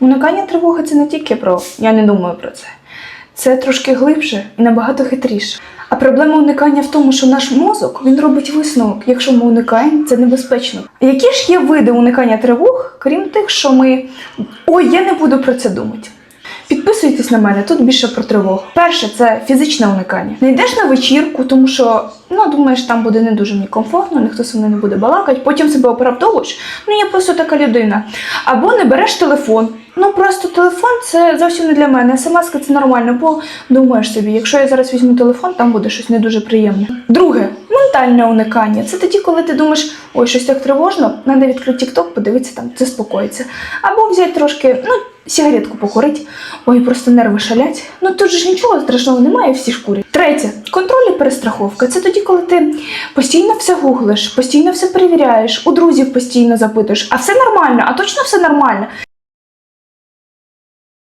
Уникання тривоги це не тільки про я не думаю про це. Це трошки глибше і набагато хитріше. А проблема уникання в тому, що наш мозок він робить висновок, якщо ми уникаємо, це небезпечно. Які ж є види уникання тривог, крім тих, що ми ой, я не буду про це думати. Підписуйтесь на мене, тут більше про тривогу. Перше це фізичне уникання. Не йдеш на вечірку, тому що ну думаєш, там буде не дуже мені комфортно, ніхто зі мною не буде балакати. Потім себе оправдовуєш. Ну я просто така людина. Або не береш телефон. Ну просто телефон це зовсім не для мене. смс це нормально, бо думаєш собі, якщо я зараз візьму телефон, там буде щось не дуже приємне. Друге, ментальне уникання. Це тоді, коли ти думаєш, ой, щось так тривожно, треба відкрити TikTok, подивитися там, заспокоїться. Або взяти трошки, ну, сигаретку покурити. Ой, просто нерви шалять. Ну тут же ж нічого страшного немає, всі курять. Третє, контроль і перестраховка. Це тоді, коли ти постійно все гуглиш, постійно все перевіряєш, у друзів постійно запитуєш, а все нормально, а точно все нормально.